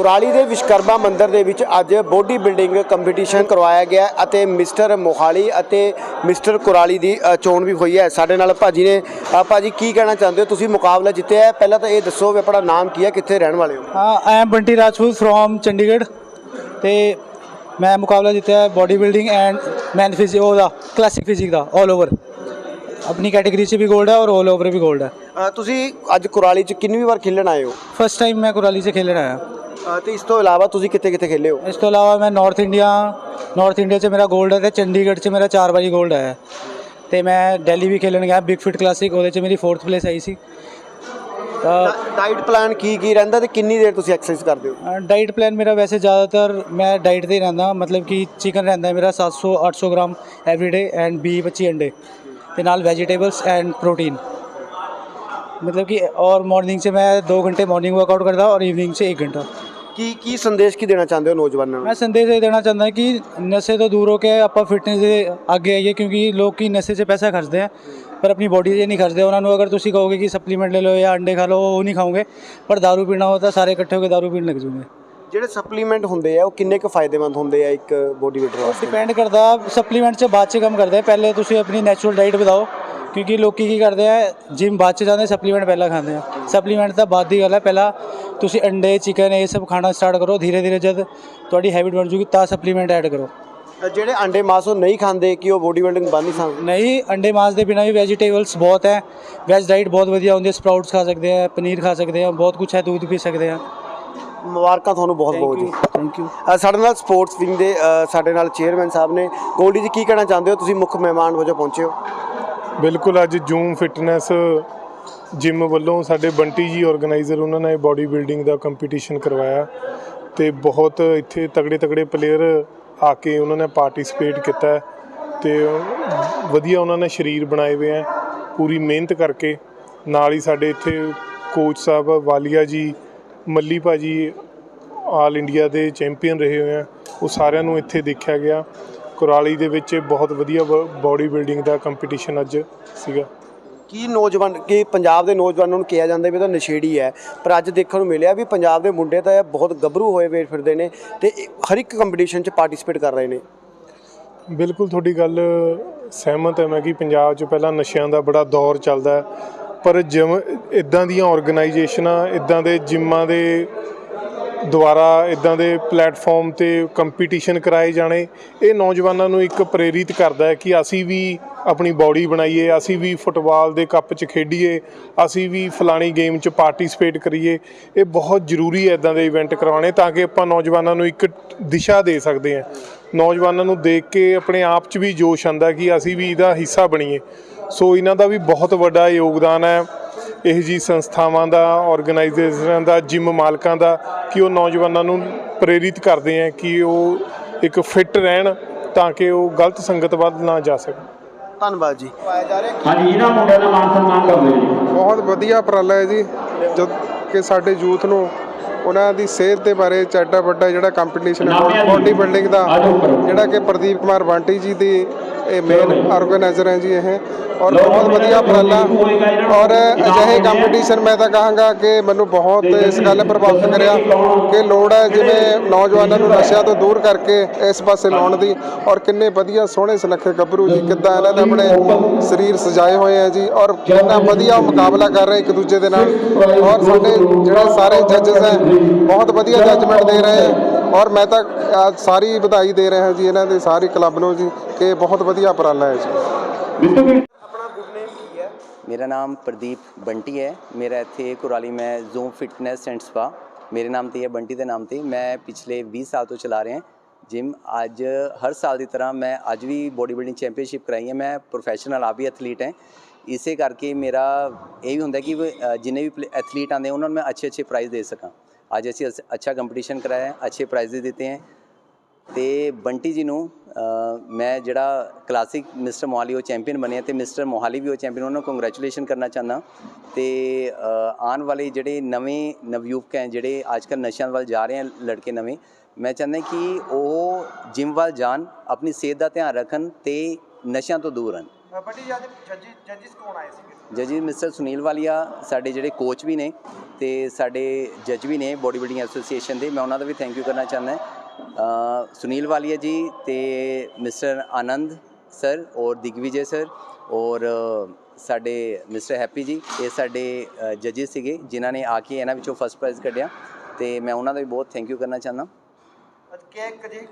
ਕੁਰਾਲੀ ਦੇ ਵਿਸ਼ਕਰਮਾ ਮੰਦਰ ਦੇ ਵਿੱਚ ਅੱਜ ਬੋਡੀ ਬਿਲਡਿੰਗ ਕੰਪੀਟੀਸ਼ਨ ਕਰਵਾਇਆ ਗਿਆ ਅਤੇ ਮਿਸਟਰ ਮੋਹਾਲੀ ਅਤੇ ਮਿਸਟਰ ਕੁਰਾਲੀ ਦੀ ਚੋਣ ਵੀ ਹੋਈ ਹੈ। ਸਾਡੇ ਨਾਲ ਭਾਜੀ ਨੇ ਭਾਜੀ ਕੀ ਕਹਿਣਾ ਚਾਹੁੰਦੇ ਹੋ? ਤੁਸੀਂ ਮੁਕਾਬਲਾ ਜਿੱਤਿਆ ਹੈ। ਪਹਿਲਾਂ ਤਾਂ ਇਹ ਦੱਸੋ ਵੀ ਆਪਣਾ ਨਾਮ ਕੀ ਹੈ ਕਿੱਥੇ ਰਹਿਣ ਵਾਲੇ ਹੋ? ਹਾਂ I am Bunty Rajput from Chandigarh ਤੇ ਮੈਂ ਮੁਕਾਬਲਾ ਜਿੱਤਿਆ body building and man physio the classic physique ਦਾ 올 ਓਵਰ ਆਪਣੀ ਕੈਟਾਗਰੀ 'ਚ ਵੀ ਗੋਲਡ ਹੈ ਔਰ 올 ਓਵਰ ਵੀ ਗੋਲਡ ਹੈ। ਤੁਸੀਂ ਅੱਜ ਕੁਰਾਲੀ 'ਚ ਕਿੰਨੀ ਵਾਰ ਖੇਲਣ ਆਏ ਹੋ? ਫਸਟ ਟਾਈਮ ਮੈਂ ਕੁਰਾਲੀ 'ਚ ਖੇਲਣ ਆਇਆ। ਅ, ਤੇ ਇਸ ਤੋਂ ਇਲਾਵਾ ਤੁਸੀਂ ਕਿੱਥੇ ਕਿੱਥੇ ਖੇਲੇ ਹੋ? ਇਸ ਤੋਂ ਇਲਾਵਾ ਮੈਂ ਨਾਰਥ ਇੰਡੀਆ ਨਾਰਥ ਇੰਡੀਆ 'ਚ ਮੇਰਾ ਗੋਲਡ ਹੈ ਤੇ ਚੰਡੀਗੜ੍ਹ 'ਚ ਮੇਰਾ ਚਾਰ ਵਾਰੀ ਗੋਲਡ ਹੈ ਤੇ ਮੈਂ ਦਿੱਲੀ ਵੀ ਖੇਲਣ ਗਿਆ ਬਿਗ ਫਿਟ ਕਲਾਸਿਕ ਉਹਦੇ 'ਚ ਮੇਰੀ ਫੋਰਥ ਪਲੇਸ ਆਈ ਸੀ। ਤਾਂ ਡਾਈਟ ਪਲਾਨ ਕੀ ਕੀ ਰਹਿੰਦਾ ਤੇ ਕਿੰਨੀ ਦੇਰ ਤੁਸੀਂ ਐਕਸਰਸਾਈਜ਼ ਕਰਦੇ ਹੋ? ਡਾਈਟ ਪਲਾਨ ਮੇਰਾ ਵੈਸੇ ਜ਼ਿਆਦਾਤਰ ਮੈਂ ਡਾਈਟ ਤੇ ਰਹਿੰਦਾ ਮਤਲਬ ਕਿ ਚਿਕਨ ਰਹਿੰਦਾ ਹੈ ਮੇਰਾ 700 800 ਗ੍ਰਾਮ ਐਵਰੀ ਡੇ ਐਂਡ 20 25 ਅੰਡੇ। ਤੇ ਨਾਲ ਵੈਜੀਟੇਬਲਸ ਐਂਡ ਪ੍ਰੋਟੀਨ ਮਤਲਬ ਕਿ ਔਰ ਮਾਰਨਿੰਗ 'ਚ ਮੈਂ 2 ਘੰਟੇ ਮਾਰਨਿੰਗ ਵਰਕਆਊਟ ਕਰਦਾ ਔਰ ਈਵਨਿੰਗ 'ਚ 1 ਘੰਟਾ। ਕੀ ਕੀ ਸੰਦੇਸ਼ ਕੀ ਦੇਣਾ ਚਾਹੁੰਦੇ ਹੋ ਨੌਜਵਾਨਾਂ ਨੂੰ मैं संदेश ये देना चाहता कि नशे तो दूर होकर ਆਪਾਂ ਫਿਟਨੈਸ ਦੇ ਅੱਗੇ ਆਈਏ ਕਿਉਂਕਿ ਲੋਕ ਕੀ ਨਸ਼ੇ 'ਚ ਪੈਸਾ ਖਰਚਦੇ ਆ ਪਰ ਆਪਣੀ ਬੋਡੀ 'ਤੇ ਨਹੀਂ ਖਰਚਦੇ ਉਹਨਾਂ ਨੂੰ ਅਗਰ ਤੁਸੀਂ ਕਹੋਗੇ ਕਿ ਸਪਲੀਮੈਂਟ ਲੈ ਲਓ ਜਾਂ ਅੰਡੇ ਖਾ ਲਓ ਉਹ ਨਹੀਂ ਖਾਓਗੇ ਪਰ दारू ਪੀਣਾ ਹੋ ਤਾਂ ਸਾਰੇ ਇਕੱਠੇ ਹੋ ਕੇ दारू ਪੀਣ ਲੱਗ ਜੂਗੇ ਜਿਹੜੇ ਸਪਲੀਮੈਂਟ ਹੁੰਦੇ ਆ ਉਹ ਕਿੰਨੇ ਕੁ ਫਾਇਦੇਮੰਦ ਹੁੰਦੇ ਆ ਇੱਕ ਬੋਡੀ ਬਿਲਡਰ ਵਾਸਤੇ ਡਿਪੈਂਡ ਕਰਦਾ ਸਪਲੀਮੈਂਟ 'ਚ ਬਾਅਦ 'ਚ ਕੰਮ ਕਰਦੇ ਆ ਪਹਿਲੇ ਤੁਸੀਂ ਆਪਣੀ ਨੈਚੁਰਲ ਡਾਈਟ ਵਧਾਓ ਕਿਉਂਕਿ ਲੋਕੀ ਕੀ ਕਰਦੇ ਆ ਜਿਮ ਬਾਅਦ 'ਚ ਜਾਂਦੇ ਸਪਲੀਮੈਂਟ ਪਹਿਲਾਂ ਖਾਂਦੇ ਆ ਸਪਲੀਮੈਂਟ ਤਾਂ ਬਾਅਦ ਦੀ ਗੱਲ ਹੈ ਪਹਿਲਾਂ ਤੁਸੀਂ ਅੰਡੇ ਚਿਕਨ ਇਹ ਸਭ ਖਾਣਾ ਸਟਾਰਟ ਕਰੋ ਧੀਰੇ ਧੀਰੇ ਜਦ ਤੁਹਾਡੀ ਹੈਬਿਟ ਬਣ ਜੂਗੀ ਤਾਂ ਸਪਲੀਮੈਂਟ ਐਡ ਕਰੋ। ਜਿਹੜੇ ਅੰਡੇ ਮਾਸ ਉਹ ਨਹੀਂ ਖਾਂਦੇ ਕਿ ਉਹ ਬੋਡੀ ਬਿਲਡਿੰਗ ਬਣ ਨਹੀਂ ਸਕਦੇ ਨਹੀਂ ਅੰਡੇ ਮਾਸ ਦੇ ਬਿਨਾਂ ਵੀ ਵੈਜੀਟੇਬਲਸ ਬਹੁਤ ਹੈ। ਵੈਜ ਡਾਈਟ ਬਹੁਤ ਵਧੀਆ ਹੁੰਦੀ ਹੈ ਸਪਰਾਊਟਸ ਖਾ ਸਕਦੇ ਆ ਪਨੀਰ ਖਾ ਸਕਦੇ ਆ ਬਹੁਤ ਕੁਝ ਹੈ ਦੁੱਧ ਪੀ ਸਕਦੇ ਆ ਮੁਬਾਰਕਾਂ ਤੁਹਾਨੂੰ ਬਹੁਤ ਬਹੁਤ ਜੀ। ਥੈਂਕ ਯੂ ਸਾਡੇ ਨਾਲ ਸਪੋਰਟਸ ਵਿੰਗ ਦੇ ਸਾਡੇ ਨਾਲ ਚੇਅਰਮੈਨ ਸਾਹਿਬ ਨੇ। ਗੋਲਡੀ ਜੀ ਕੀ ਕਹਿਣਾ ਚਾਹੁੰਦੇ ਹੋ? ਤੁਸੀਂ ਮੁੱਖ ਮਹਿਮਾਨ ਵਜੋਂ ਪਹੁੰਚੇ ਹੋ। ਬਿਲਕੁਲ ਅੱਜ ਜੂਮ ਫਿਟਨੈਸ ਜਿਮ ਵੱਲੋਂ ਸਾਡੇ ਬੰਟੀ ਜੀ ਆਰਗੇਨਾਈਜ਼ਰ ਉਹਨਾਂ ਨੇ ਬਾਡੀ ਬਿਲਡਿੰਗ ਦਾ ਕੰਪੀਟੀਸ਼ਨ ਕਰਵਾਇਆ ਤੇ ਬਹੁਤ ਇੱਥੇ ਤਗੜੇ ਤਗੜੇ ਪਲੇਅਰ ਆ ਕੇ ਉਹਨਾਂ ਨੇ ਪਾਰਟਿਸਿਪੇਟ ਕੀਤਾ ਹੈ ਤੇ ਵਧੀਆ ਉਹਨਾਂ ਨੇ ਸਰੀਰ ਬਣਾਏ ਹੋਏ ਆ, ਪੂਰੀ ਮਿਹਨਤ ਕਰਕੇ। ਨਾਲ ਹੀ ਸਾਡੇ ਇੱਥੇ ਕੋਚ ਸਾਹਿਬ ਵਾਲੀਆ ਜੀ, ਮੱਲੀ ਭਾਜੀ ਆਲ ਇੰਡੀਆ ਦੇ ਚੈਂਪੀਅਨ ਰਹੇ ਹੋਏ ਆ, ਉਹ ਸਾਰਿਆਂ ਨੂੰ ਇੱਥੇ ਦੇਖਿਆ ਗਿਆ। ਕੁਰਾਲੀ ਦੇ ਵਿੱਚ ਬਹੁਤ ਵਧੀਆ ਬਾਡੀ ਬਿਲਡਿੰਗ ਦਾ ਕੰਪੀਟੀਸ਼ਨ ਅੱਜ ਸੀਗਾ। ਕੀ ਨੌਜਵਾਨ, ਕੀ ਪੰਜਾਬ ਦੇ ਨੌਜਵਾਨਾਂ ਨੂੰ ਕਿਹਾ ਜਾਂਦਾ ਵੀ ਇਹ ਤਾਂ ਨਸ਼ੇੜੀ ਹੈ, ਪਰ ਅੱਜ ਦੇਖਣ ਨੂੰ ਮਿਲਿਆ ਵੀ ਪੰਜਾਬ ਦੇ ਮੁੰਡੇ ਤਾਂ ਬਹੁਤ ਗੱਭਰੂ ਹੋਏ ਵੇ ਫਿਰਦੇ ਨੇ ਤੇ ਹਰ ਇੱਕ ਕੰਪੀਟੀਸ਼ਨ 'ਚ ਪਾਰਟਿਸਿਪੇਟ ਕਰ ਰਹੇ ਨੇ। ਬਿਲਕੁਲ ਤੁਹਾਡੀ ਗੱਲ ਸਹਿਮਤ ਹੈ ਮੈਂ ਕਿ ਪੰਜਾਬ 'ਚ ਪਹਿਲਾਂ ਨਸ਼ਿਆਂ ਦਾ ਬੜਾ ਦੌਰ ਚੱਲਦਾ ਪਰ ਜਿਮ ਇਦਾਂ ਦੀਆਂ ਆਰਗੇਨਾਈਜੇਸ਼ਨਾਂ ਇਦਾਂ ਦੇ ਜਿੰਮਾਂ ਦੇ ਦੁਆਰਾ ਇਦਾਂ ਦੇ ਪਲੇਟਫਾਰਮ ਤੇ ਕੰਪੀਟੀਸ਼ਨ ਕਰਾਏ ਜਾਣੇ, ਇਹ ਨੌਜਵਾਨਾਂ ਨੂੰ ਇੱਕ ਪ੍ਰੇਰਿਤ ਕਰਦਾ ਹੈ ਕਿ ਅਸੀਂ ਵੀ ਆਪਣੀ ਬਾਡੀ ਬਣਾਈਏ, ਅਸੀਂ ਵੀ ਫੁੱਟਬਾਲ ਦੇ ਕੱਪ 'ਚ ਖੇਡੀਏ, ਅਸੀਂ ਵੀ ਫਲਾਣੀ ਗੇਮ 'ਚ ਪਾਰਟਿਸਿਪੇਟ ਕਰੀਏ। ਇਹ ਬਹੁਤ ਜ਼ਰੂਰੀ ਹੈ ਇਦਾਂ ਦੇ ਇਵੈਂਟ ਕਰਵਾਉਣੇ ਤਾਂ ਕਿ ਆਪਾਂ ਨੌਜਵਾਨਾਂ ਨੂੰ ਇੱਕ ਦਿਸ਼ਾ ਦੇ ਸਕਦੇ ਹਾਂ। ਨੌਜਵਾਨਾਂ ਨੂੰ ਦੇਖ ਕੇ ਆਪਣੇ ਆਪ 'ਚ ਵੀ ਜੋਸ਼ ਆਂਦਾ ਕਿ ਅਸੀਂ ਵੀ ਇਹਦਾ ਹਿੱਸਾ ਬਣੀਏ। ਸੋ ਇਹਨਾਂ ਦਾ ਵੀ ਬਹੁਤ ਵੱਡਾ ਯੋਗਦਾਨ ਹੈ। ਇਹ ਜੀ ਸੰਸਥਾਵਾਂ ਦਾ ਆਰਗੇਨਾਈਜੇਸ਼ਨਾਂ ਦਾ ਜਿਮ ਮਾਲਕਾਂ ਦਾ ਕਿ ਉਹ ਨੌਜਵਾਨਾਂ ਨੂੰ ਪ੍ਰੇਰਿਤ ਕਰਦੇ ਆ ਕਿ ਉਹ ਇੱਕ ਫਿੱਟ ਰਹਿਣ ਤਾਂ ਕਿ ਉਹ ਗਲਤ ਸੰਗਤ ਵੱਲ ਨਾ ਜਾ ਸਕਣ। ਧੰਨਵਾਦ ਜੀ। ਹਾਂਜੀ ਇਹਨਾਂ ਮੁੰਡਿਆਂ ਦਾ ਮਾਨ ਸਨਮਾਨ ਕਰ ਦਿਓ ਜੀ। ਬਹੁਤ ਵਧੀਆ ਉਪਰਾਲਾ ਹੈ ਜੀ। ਜਦ ਕਿ ਸਾਡੇ ਯੂਥ ਨੂੰ ਉਹਨਾਂ ਦੀ ਸਿਹਤ ਦੇ ਬਾਰੇ ਚੱਡਾ ਵੱਡਾ ਜਿਹੜਾ ਕੰਪੀਟੀਸ਼ਨ ਹੈ ਬੋਡੀ ਬਿਲਡਿੰਗ ਦਾ ਜਿਹੜਾ ਕਿ ਪ੍ਰਦੀਪ ਕੁਮਾਰ ਬਾਂਟੀ ਜੀ ਦੀ ਇਹ ਮੇਨ ਆਰਗੇਨਾਈਜ਼ਰ ਹੈ ਜੀ ਇਹ। ਔਰ ਬਹੁਤ ਵਧੀਆ ਉਪਰਾਲਾ। ਔਰ ਅਜਿਹੇ ਕੰਪੀਟੀਸ਼ਨ ਮੈਂ ਤਾਂ ਕਹਾਂਗਾ ਕਿ ਮੈਨੂੰ ਬਹੁਤ ਇਸ ਗੱਲ ਪ੍ਰਭਾਵਿਤ ਕਰਿਆ ਕਿ ਲੋੜ ਹੈ ਜਿਵੇਂ ਨੌਜਵਾਨਾਂ ਨੂੰ ਨਸ਼ਿਆਂ ਤੋਂ ਦੂਰ ਕਰਕੇ ਇਸ ਪਾਸੇ ਲਾਉਣ ਦੀ। ਔਰ ਕਿੰਨੇ ਵਧੀਆ ਸੋਹਣੇ ਸੁਨੱਖੇ ਗੱਭਰੂ ਜੀ। ਕਿੱਦਾਂ ਇਹਨਾਂ ਨੇ ਆਪਣੇ ਸਰੀਰ ਸਜਾਏ ਹੋਏ ਆ ਜੀ। ਔਰ ਕਿੰਨਾ ਵਧੀਆ ਮੁਕਾਬਲਾ ਕਰ ਰਹੇ ਇੱਕ ਦੂਜੇ ਦੇ ਨਾਲ। ਔਰ ਸਾਡੇ ਜਿਹੜੇ ਸਾਰੇ ਜੱਜਸ ਹੈ ਬਹੁਤ ਵਧੀਆ ਜੱਜਮੈਂਟ ਦੇ ਰਹੇ। ਹੈ ਔਰ ਮੈਂ ਤਾਂ ਅ, ਸਾਰੀ ਵਧਾਈ ਦੇ ਰਿਹਾ ਜੀ ਇਹਨਾਂ ਦੇ ਸਾਰੇ ਕਲੱਬ ਨੂੰ ਜੀ ਕਿ ਬਹੁਤ ਵਧੀਆ ਉਪਰਾਲਾ ਹੈ ਜੀ। ਮੇਰਾ ਨਾਮ ਪ੍ਰਦੀਪ ਬੰਟੀ ਹੈ। ਮੇਰਾ ਇੱਥੇ ਕੁਰਾਲੀ ਮੈਂ ਜ਼ੂਮ ਫਿਟਨੈਸ ਐਂਡ ਸਪਾ ਮੇਰੇ ਨਾਮ ਤੇ ਹੈ ਬੰਟੀ ਦੇ ਨਾਮ ਤੇ ਮੈਂ ਪਿਛਲੇ 20 ਸਾਲ ਤੋਂ ਚਲਾ ਰਿਹਾ ਜਿਮ ਅੱਜ ਹਰ ਸਾਲ ਦੀ ਤਰ੍ਹਾਂ ਮੈਂ ਅੱਜ ਵੀ ਬੋਡੀ ਬਿਲਡਿੰਗ ਚੈਂਪੀਅਨਸ਼ਿਪ ਕਰਾਈ ਹੈ। ਮੈਂ ਪ੍ਰੋਫੈਸ਼ਨਲ ਆ ਵੀ ਐਥਲੀਟ ਹਾਂ। ਇਸੇ ਕਰਕੇ ਮੇਰਾ ਇਹ ਵੀ ਹੁੰਦਾ ਕਿ ਵੀ, ਅ, ਜਿੰਨੇ ਵੀ ਐਥਲੀਟ ਆਉਂਦੇ ਉਹਨਾਂ ਨੂੰ ਮੈਂ ਅੱਛੇ ਅੱਛੇ ਪ੍ਰਾਈਜ਼ ਦੇ ਸਕਾਂ। ਅੱਜ ਅਸੀਂ ਅੱਛਾ ਕੰਪੀਟੀਸ਼ਨ ਕਰਾਇਆ ਹੈ ਅੱਛੇ ਪ੍ਰਾਈਜ਼ ਦਿੱਤੇ ਹੈ ਤੇ ਬੰਟੀ ਜੀ ਨੂੰ ਮੈਂ ਜਿਹੜਾ ਕਲਾਸਿਕ ਮਿਸਟਰ ਮੋਹਾਲੀ ਉਹ ਚੈਂਪੀਅਨ ਬਣੇ ਆ ਤੇ ਮਿਸਟਰ ਮੋਹਾਲੀ ਵੀ ਉਹ ਚੈਂਪੀਅਨ ਉਹਨਾਂ ਨੂੰ ਕੰਗ੍ਰੈਚੁਲੇਸ਼ਨ ਕਰਨਾ ਚਾਹੁੰਦਾ ਤੇ ਆਉਣ ਵਾਲੇ ਜਿਹੜੇ ਨਵੇਂ ਨਵਯੁਵਕ ਹੈ ਜਿਹੜੇ ਅੱਜਕੱਲ ਨਸ਼ਿਆਂ ਵੱਲ ਜਾ ਰਹੇ ਹਨ ਲੜਕੇ ਨਵੇਂ ਮੈਂ ਚਾਹੁੰਦਾ ਕਿ ਉਹ ਜਿਮ ਵੱਲ ਜਾਣ ਆਪਣੀ ਸਿਹਤ ਦਾ ਧਿਆਨ ਰੱਖਣ ਤੇ ਨਸ਼ਿਆਂ ਤੋਂ ਦੂਰ ਰਹਿਣ ਬੱਟੀ ਜੀ ਅੱਜ ਜੱਜੀ ਜੱਜਿਸ ਕੌਣ ਆਏ ਸੀਗੇ? ਜਜੀ ਮਿਸਟਰ ਸੁਨੀਲ ਵਾਲੀਆ ਸਾਡੇ ਜਿਹੜੇ ਕੋਚ ਵੀ ਨੇ ਤੇ ਸਾਡੇ ਜੱਜ ਵੀ ਨੇ ਬੋਡੀ ਬਿਲਡਿੰਗ ਐਸੋਸੀਏਸ਼ਨ ਦੇ ਮੈਂ ਉਹਨਾਂ ਦਾ ਵੀ ਥੈਂਕ ਯੂ ਕਰਨਾ ਚਾਹੁੰਦਾ ਸੁਨੀਲ ਵਾਲੀਆ ਜੀ ਤੇ ਮਿਸਟਰ ਆਨੰਦ ਸਰ ਔਰ ਦਿਗਵਿਜੇ ਸਰ ਔਰ ਸਾਡੇ ਮਿਸਟਰ ਹੈਪੀ ਜੀ ਇਹ ਸਾਡੇ ਜੱਜਿਸ ਸੀਗੇ ਜਿਨ੍ਹਾਂ ਨੇ ਆ ਕੇ ਇਹਨਾਂ ਵਿੱਚੋਂ ਫਸਟ ਪ੍ਰਾਈਜ਼ ਕੱਢਿਆ ਤੇ ਮੈਂ ਉਹਨਾਂ ਦਾ ਵੀ ਬਹੁਤ ਥੈਂਕ ਯੂ ਕਰਨਾ ਚਾਹੁੰਦਾ ਅੱਜ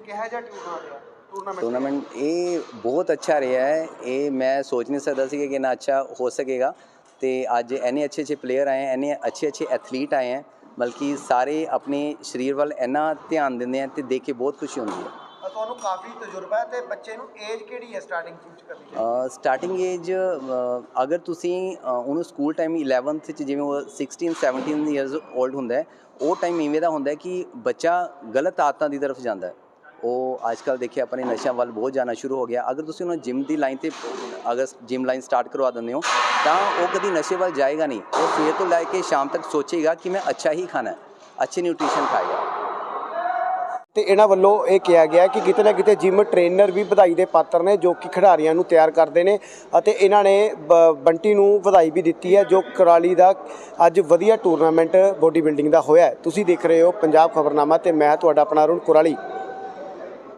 ਕਿਹਾ ਜਾ ਟੂਰਨਾਮੈਂਟ ਰਿਹਾ ਟੂਰਨਾਮੈਂਟ ਇਹ ਬਹੁਤ ਅੱਛਾ ਰਿਹਾ ਹੈ। ਇਹ ਮੈਂ ਸੋਚ ਨਹੀਂ ਸਕਦਾ ਸੀ ਕਿ ਇੰਨਾ ਅੱਛਾ ਹੋ ਸਕੇਗਾ। ਤੇ ਅੱਜ ਇੰਨੇ ਅੱਛੇ ਅੱਛੇ ਪਲੇਅਰ ਆਏ ਹੈ ਇੰਨੇ ਅੱਛੇ ਅੱਛੇ ਐਥਲੀਟ ਆਏ ਹੈ ਬਲਕਿ ਸਾਰੇ ਆਪਣੇ ਸਰੀਰ ਵੱਲ ਇੰਨਾ ਧਿਆਨ ਦਿੰਦੇ ਆ ਤੇ ਦੇਖ ਕੇ ਬਹੁਤ ਖੁਸ਼ੀ ਹੁੰਦੀ ਹੈ। ਤੁਹਾਨੂੰ ਕਾਫੀ ਤਜਰਬਾ ਤੇ ਬੱਚੇ ਨੂੰ ਏਜ ਕਿਹੜੀ ਹੈ ਸਟਾਰਟਿੰਗ ਚੂਜ਼ ਕਰਨੀ ਚਾਹੀਦੀ? ਸਟਾਰਟਿੰਗ ਏਜ ਅਗਰ ਤੁਸੀਂ ਉਹਨੂੰ ਸਕੂਲ ਟਾਈਮ 11th ਚ ਜਿਵੇਂ ਉਹ 16 17 ਇਅਰਸ 올ਡ ਹੁੰਦਾ ਹੈ ਉਹ ਟਾਈਮ ਇਵੇਂ ਦਾ ਹੁੰਦਾ ਹੈ ਕਿ ਬੱਚਾ ਗਲਤ ਆਦਤਾਂ ਦੀ ਤਰਫ ਜਾਂਦਾ ਹੈ। ਉਹ ਅੱਜ ਕੱਲ੍ਹ ਦੇਖਿਆ ਆਪਣੇ ਨਸ਼ਿਆਂ ਵੱਲ ਬਹੁਤ ਜਾਣਾ ਸ਼ੁਰੂ ਹੋ ਗਿਆ। ਅਗਰ ਤੁਸੀਂ ਉਹਨੂੰ ਜਿਮ ਦੀ ਲਾਈਨ ਤੇ, ਅਗਰ ਜਿਮ ਲਾਈਨ ਸਟਾਰਟ ਕਰਵਾ ਦਿੰਦੇ ਹੋ, ਤਾਂ ਉਹ ਕਦੀ ਨਸ਼ੇ ਵੱਲ ਜਾਏਗਾ ਨਹੀਂ। ਉਹ ਸਵੇਰ ਤੋਂ ਲੈ ਕੇ ਸ਼ਾਮ ਤੱਕ ਸੋਚੇਗਾ ਕਿ ਮੈਂ ਅੱਛਾ ਹੀ ਖਾਣਾ ਹੈ, ਅੱਛੀ ਨਿਊਟ੍ਰੀਸ਼ਨ ਖਾਏਗਾ। ਤੇ ਇਹਨਾਂ ਵੱਲੋਂ ਇਹ ਕਿਹਾ ਗਿਆ ਕਿ ਕਿਤੇ ਨਾ ਕਿਤੇ ਜਿਮ ਟ੍ਰੇਨਰ ਵੀ ਵਧਾਈ ਦੇ ਪਾਤਰ ਨੇ, ਜੋ ਕਿ ਖਿਡਾਰੀਆਂ ਨੂੰ ਤਿਆਰ ਕਰਦੇ ਨੇ ਅਤੇ ਇਹਨਾਂ ਨੇ ਬ- ਬੰਟੀ ਨੂੰ ਵਧਾਈ ਵੀ ਦਿੱਤੀ ਹੈ, ਜੋ ਕੁਰਾਲੀ ਦਾ ਅੱਜ ਵਧੀਆ ਟੂਰਨਾਮੈਂਟ ਬੋਡੀ ਬਿਲਡਿੰਗ ਦਾ ਹੋਇਆ ਤੁਸੀਂ ਦੇਖ ਰਹੇ ਹੋ ਪੰਜਾਬ ਖਬਰਨਾਮਾ ਤੇ ਮੈਂ ਤੁਹਾਡਾ ਆਪਣਾ ਅਰੁਣ ਕੁਰਾਲੀ।